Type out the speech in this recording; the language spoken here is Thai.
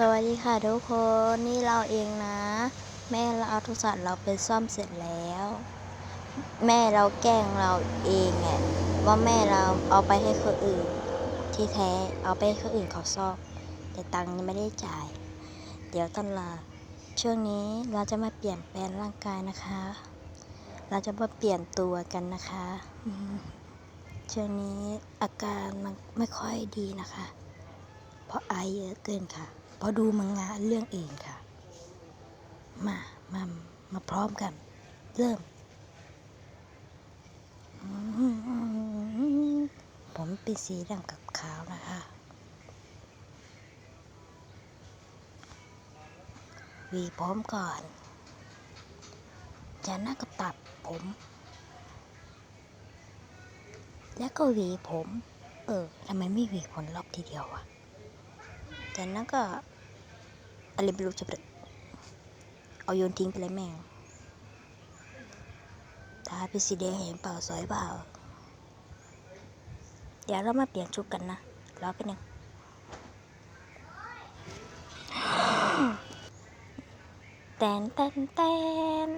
สวัสดีค่ะทุกคนนี่เราเองนะ แม่เราเอาโทรศัพท์เราไปซ่อมเสร็จแล้ว แม่เราแกล้งเราเองไงว่าแม่เราเอาไปให้คนอื่น ที่แท้เอาไปให้คนอื่นเขาซ่อมแต่ตังค์ยังไม่ได้จ่าย เดี๋ยวตอนลาช่วงนี้เราจะมาเปลี่ยนแปลงร่างกายนะคะ เราจะมาเปลี่ยนตัวกันนะคะช่วงนี้อาการมันไม่ค่อยดีนะคะ เพราะไอเยอะเกินค่ะ เพราะดูมังงะเรื่องอื่นค่ะ มามามาพร้อมกัน เริ่ม ผมเป็นสีดำกับขาวนะคะ วีผมก่อนจากนั้นก็ตัดผม แล้วก็หวีผม เออทำไมไม่หวีผลรอบทีเดียวอะ จากนั้นก็อะไรไม่รู้จะเป็นเอาโยนทิ้งไปเลยแม่งตาเป็นสีแดงเห็นเปล่าสวยเปล่า เดี๋ยวเรามาเปลี่ยนชุดกันนะรอไปหนึ่งแตนแตนแตน